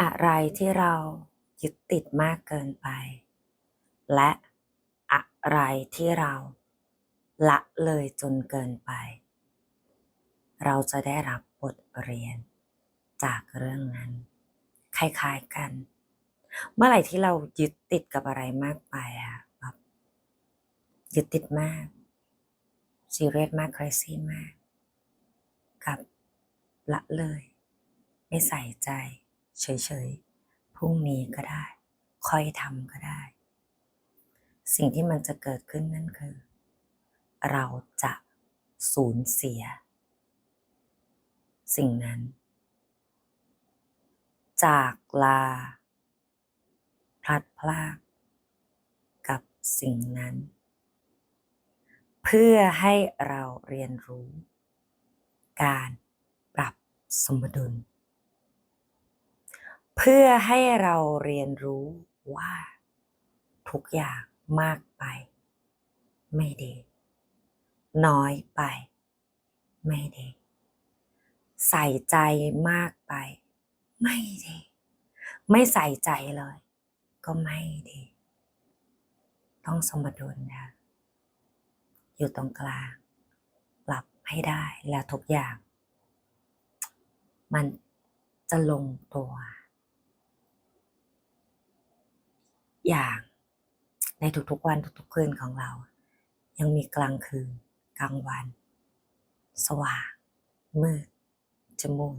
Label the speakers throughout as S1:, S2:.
S1: อะไรที่เรายึดติดมากเกินไป และอะไรที่เราละเลยจนเกินไป เราจะได้รับบทเรียนจากเรื่องนั้น คล้ายๆกัน เมื่อไหร่ที่เรายึดติดกับอะไรมากไปอะแบบยึดติดมากซีเรียสมากครซี่มาก กับละเลย ไม่ใส่ใจ เฉยๆ พรุ่งนี้ก็ได้ ค่อยทำก็ได้ สิ่งที่มันจะเกิดขึ้นนั่นคือ เราจะสูญเสีย สิ่งนั้น จากลา พลัดพรากกับสิ่งนั้น เพื่อให้เราเรียนรู้ การปรับสมดุล เพื่อให้เราเรียนรู้ว่า ทุกอย่างมากไป ไม่ดี น้อยไป ไม่ดี ใส่ใจมากไป ไม่ดี ไม่ใส่ใจเลย ก็ไม่ดี ต้องสมดุลนะอยู่ตรงกลางปรับให้ได้แล้วทุกอย่าง มันจะลงตัว อย่าง ในทุกๆวันทุกๆคืนของเรา ยังมีกลางคืน กลางวัน สว่าง มืดจมูก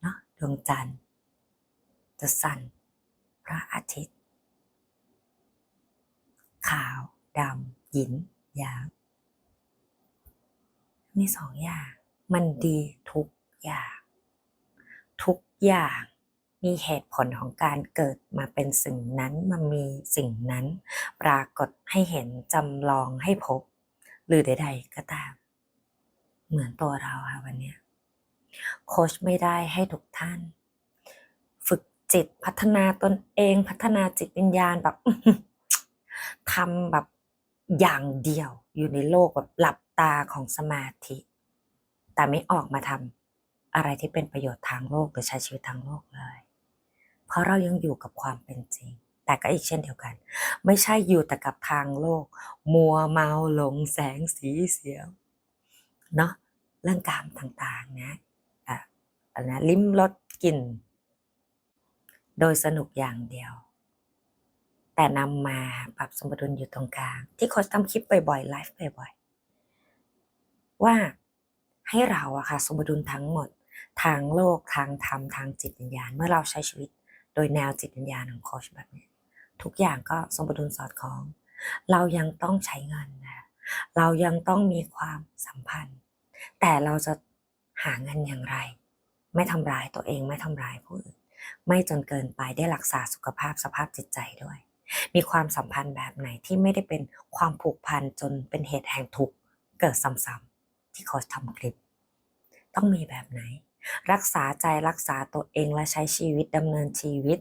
S1: เนาะดวงจันทร์จะสั่นพระอาทิตย์ ขาวดำหยินหยางมีสองอย่าง มันดีทุกอย่าง ทุกอย่าง มีเหตุผลของการเกิดมาเป็นสิ่งนั้นมันมีสิ่งนั้น ปรากฏให้เห็นจำลองให้พบ หรือใดๆก็ตาม เหมือนตัวเราค่ะวันนี้โค้ชไม่ได้ให้ทุกท่าน ฝึกจิตพัฒนาตนเองพัฒนาจิตวิญญาณแบบทำแบบอย่างเดียวอยู่ในโลกแบบหลับตาของสมาธิ แต่ไม่ออกมาทำอะไรที่เป็นประโยชน์ทางโลกหรือใช้ชีวิตทางโลกเลย ราะเรายังอยู่กับความเป็นจริง แต่ก็อีกเช่นเดียวกัน ไม่ใช่อยู่แต่กับทางโลก มัวเมาหลงแสงสีเสียงเนาะเรื่องกามต่างๆนะอะอันนะลิ้มรสกลิ่น โดยสนุกอย่างเดียว แต่นำมาปรับสมดุลอยู่ตรงกลาง ที่โค้ชทำคลิปบ่อยๆไลฟ์บ่อยๆ ว่าให้เราอะค่ะสมดุลทั้งหมดทางโลกทางธรรมทางจิตวิญญาณเมื่อเราใช้ชีวิต โดยแนวจิตวิญญาณของโค้ชแบบนี้ทุกอย่างก็สมดุลสอดคล้อง เรายังต้องใช้เงินนะเรายังต้องมีความสัมพันธ์ แต่เราจะหาเงินอย่างไร ไม่ทำร้ายตัวเองไม่ทำร้ายผู้อื่นไม่จนเกินไปได้รักษาสุขภาพสภาพจิตใจด้วย มีความสัมพันธ์แบบไหนที่ไม่ได้เป็นความผูกพันจนเป็นเหตุแห่งทุกข์เกิดซ้ำๆที่โค้ชทำคลิป ต้องมีแบบไหน รักษาใจรักษาตัวเองและใช้ชีวิตดำเนินชีวิต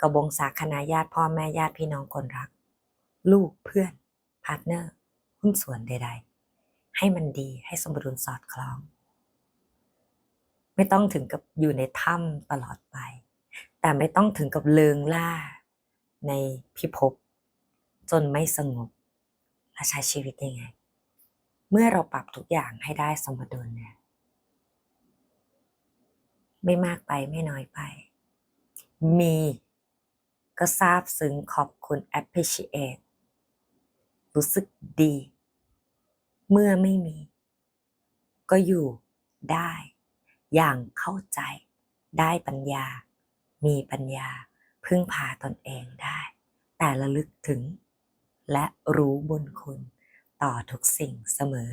S1: กระบงสาคณาญาติพ่อแม่ญาติพี่น้องคนรัก ลูกเพื่อนพาร์ทเนอร์ หุ้นส่วนใด ๆ ให้มันดีให้สมดุลสอดคล้อง ไม่ต้องถึงกับอยู่ในถ้ำตลอดไป แต่ไม่ต้องถึงกับเลิงล่าในพิภพจนไม่สงบและใช้ชีวิตยังไง เมื่อเราปรับทุกอย่างให้ได้สมดุลเนี่ย ไม่มากไปไม่น้อยไป มีก็ซาบซึ้งขอบคุณ appreciate รู้สึกดี เมื่อไม่มี ก็อยู่ได้ อย่างเข้าใจ ได้ปัญญา มีปัญญา พึ่งพาตนเองได้ แต่ระลึกถึง และรู้บุญคุณ ต่อทุกสิ่งเสมอ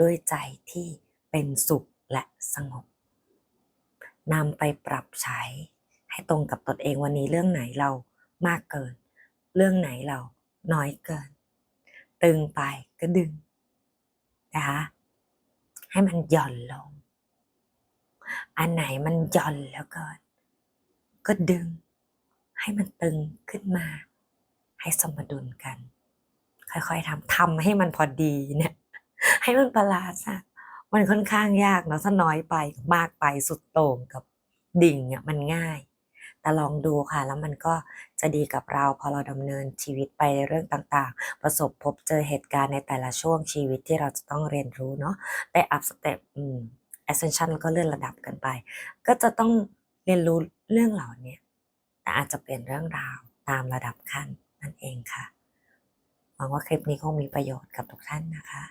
S1: ด้วยใจที่เป็นสุขและสงบ นำไปปรับใช้ ให้ตรงกับตนเองวันนี้เรื่องไหนเรามากเกิน เรื่องไหนเราน้อยเกิน ตึงไปก็ดึงนะคะให้มันหย่อนลง อันไหนมันหย่อนแล้วเกิน ก็ดึง ให้มันตึงขึ้นมา ให้สมดุลกัน ค่อยๆทำทำให้มันพอดีเนี่ย ให้มันบาลานซ์อะ มันค่อนข้างยากเนาะถ้าน้อยไปมากไปสุดโต่งกับดิ่งเนี่ยมันง่าย แต่ลองดูค่ะ แล้วมันก็จะดีกับเราพอเราดำเนินชีวิตไปในเรื่องต่างๆ ประสบพบเจอเหตุการณ์ในแต่ละช่วงชีวิตที่เราจะต้องเรียนรู้เนาะได้อัพสเต็ปอืม ascension แล้วก็เลื่อนระดับกันไป ก็จะต้องเรียนรู้เรื่องเหล่านี้แต่อาจจะเปลี่ยนเรื่องราวตามระดับขั้นนั่นเองค่ะหวังว่าคลิปนี้คงมีประโยชน์กับทุกท่านนะคะ